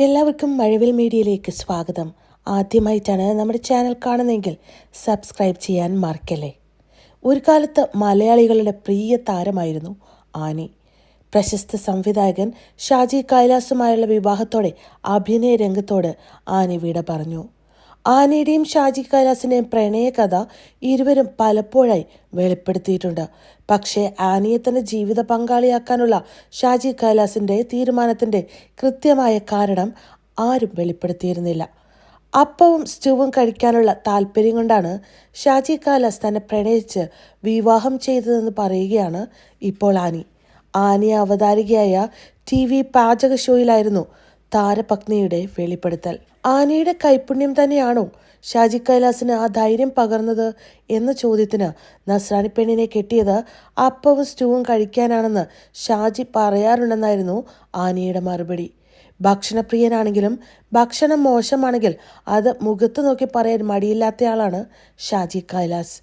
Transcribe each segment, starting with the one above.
എല്ലാവർക്കും മഴവിൽ മീഡിയയിലേക്ക് സ്വാഗതം. ആദ്യമായിട്ടാണ് നമ്മുടെ ചാനൽ കാണുന്നതെങ്കിൽ സബ്സ്ക്രൈബ് ചെയ്യാൻ മറക്കല്ലേ? ഒരു കാലത്ത് മലയാളികളുടെ പ്രിയ താരമായിരുന്നു ആനി. പ്രശസ്ത സംവിധായകൻ ഷാജി കൈലാസുമായുള്ള വിവാഹത്തോടെ അഭിനയ രംഗത്തോട് ആനി വിട പറഞ്ഞു. ആനയുടെയും ഷാജി കൈലാസിന്റെയും പ്രണയകഥ ഇരുവരും പലപ്പോഴായി വെളിപ്പെടുത്തിയിട്ടുണ്ട്. പക്ഷേ ആനയെ തന്റെ ജീവിത പങ്കാളിയാക്കാനുള്ള ഷാജി കൈലാസിന്റെ തീരുമാനത്തിന്റെ കൃത്യമായ കാരണം ആരും വെളിപ്പെടുത്തിയിരുന്നില്ല. അപ്പവും സ്റ്റൂവും കഴിക്കാനുള്ള താല്പര്യം കൊണ്ടാണ് ഷാജി കാലാസ് തന്നെ പ്രണയിച്ച് വിവാഹം ചെയ്തതെന്ന് പറയുകയാണ് ഇപ്പോൾ ആനി. ആനി അവതാരികയായ ടി വി പാചക ഷോയിലായിരുന്നു താരപത്നിയുടെ വെളിപ്പെടുത്തൽ. ആനയുടെ കൈപുണ്യം തന്നെയാണോ ഷാജി കൈലാസിന് ആ ധൈര്യം പകർന്നത് എന്ന ചോദ്യത്തിന് നസ്രാണി പെണ്ണിനെ കെട്ടിയത് അപ്പവും സ്റ്റൂവും കഴിക്കാനാണെന്ന് ഷാജി പറയാറുണ്ടെന്നായിരുന്നു ആനയുടെ മറുപടി. ഭക്ഷണപ്രിയനാണെങ്കിലും ഭക്ഷണം മോശമാണെങ്കിൽ അത് മുഖത്ത് നോക്കി പറയാൻ മടിയില്ലാത്തയാളാണ് ഷാജി കൈലാസ്.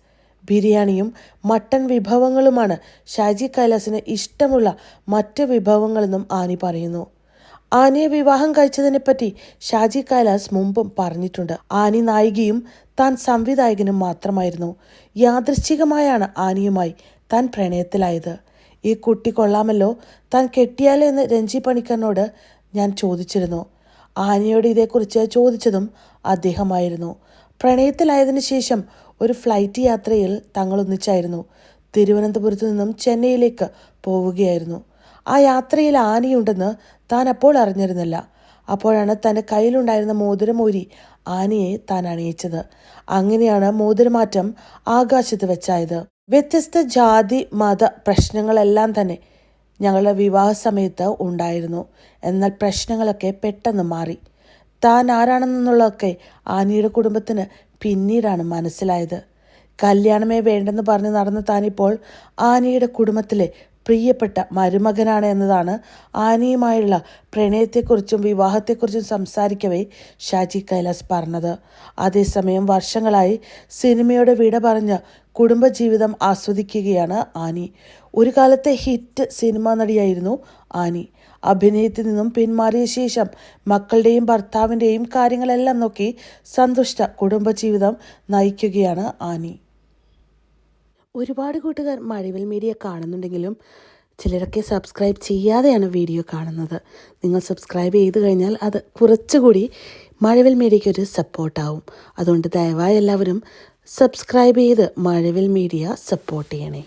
ബിരിയാണിയും മട്ടൻ വിഭവങ്ങളുമാണ് ഷാജി കൈലാസിന് ഇഷ്ടമുള്ള മറ്റ് വിഭവങ്ങളെന്നും ആനി പറയുന്നു. ആനയെ വിവാഹം കഴിച്ചതിനെപ്പറ്റി ഷാജി കൈലാസ് മുമ്പും പറഞ്ഞിട്ടുണ്ട്. ആനി നായികയും താൻ സംവിധായകനും മാത്രമായിരുന്നു. യാദൃശ്ചികമായാണ് ആനിയുമായി താൻ പ്രണയത്തിലായത്. ഈ കുട്ടി കൊള്ളാമല്ലോ താൻ കെട്ടിയാലോ എന്ന് രഞ്ജി പണിക്കറിനോട് ഞാൻ ചോദിച്ചിരുന്നു. ആനയോട് ഇതേക്കുറിച്ച് ചോദിച്ചതും അദ്ദേഹമായിരുന്നു. പ്രണയത്തിലായതിനു ശേഷം ഒരു ഫ്ലൈറ്റ് യാത്രയിൽ തങ്ങൾ ഒന്നിച്ചായിരുന്നു തിരുവനന്തപുരത്തു നിന്നും ചെന്നൈയിലേക്ക് പോവുകയായിരുന്നു. ആ യാത്രയിൽ ആനയുണ്ടെന്ന് താൻ അപ്പോൾ അറിഞ്ഞിരുന്നില്ല. അപ്പോഴാണ് തന്റെ കയ്യിലുണ്ടായിരുന്ന മോതിരമൂരി ആനയെ താൻ അണിയിച്ചത്. അങ്ങനെയാണ് മോതിരമാറ്റം ആകാശത്ത് വെച്ചായത്. വ്യത്യസ്ത ജാതി മത പ്രശ്നങ്ങളെല്ലാം തന്നെ ഞങ്ങളുടെ വിവാഹ സമയത്ത് ഉണ്ടായിരുന്നു. എന്നാൽ പ്രശ്നങ്ങളൊക്കെ പെട്ടെന്ന് മാറി. താൻ ആരാണെന്നുള്ളതൊക്കെ ആനിയുടെ കുടുംബത്തിന് പിന്നീടാണ് മനസ്സിലായത്. കല്യാണമേ വേണ്ടെന്ന് പറഞ്ഞ് നടന്ന താനിപ്പോൾ ആനിയുടെ കുടുംബത്തിലെ പ്രിയപ്പെട്ട മരുമകനാണ് എന്നതാണ് ആനിയുമായുള്ള പ്രണയത്തെക്കുറിച്ചും വിവാഹത്തെക്കുറിച്ചും സംസാരിക്കവേ ഷാജി കൈലാസ് പറഞ്ഞത്. അതേസമയം വർഷങ്ങളായി സിനിമയുടെ വിട പറഞ്ഞ് കുടുംബജീവിതം ആസ്വദിക്കുകയാണ് ആനി. ഒരു കാലത്തെ ഹിറ്റ് സിനിമാ നടിയായിരുന്നു ആനി. അഭിനയത്തിൽ നിന്നും പിന്മാറിയ ശേഷം മക്കളുടെയും ഭർത്താവിന്റെയും കാര്യങ്ങളെല്ലാം നോക്കി സന്തുഷ്ട കുടുംബജീവിതം നയിക്കുകയാണ് ആനി. ഒരുപാട് കൂട്ടുകാർ മഴവിൽ മീഡിയ കാണുന്നുണ്ടെങ്കിലും ചിലരൊക്കെ സബ്സ്ക്രൈബ് ചെയ്യാതെയാണ് വീഡിയോ കാണുന്നത്. നിങ്ങൾ സബ്സ്ക്രൈബ് ചെയ്ത് കഴിഞ്ഞാൽ അത് കുറച്ചുകൂടി മഴവിൽ മീഡിയയ്ക്ക് ഒരു സപ്പോർട്ടാവും. അതുകൊണ്ട് ദയവായി എല്ലാവരും സബ്സ്ക്രൈബ് ചെയ്ത് മഴവിൽ മീഡിയ സപ്പോർട്ട് ചെയ്യണേ.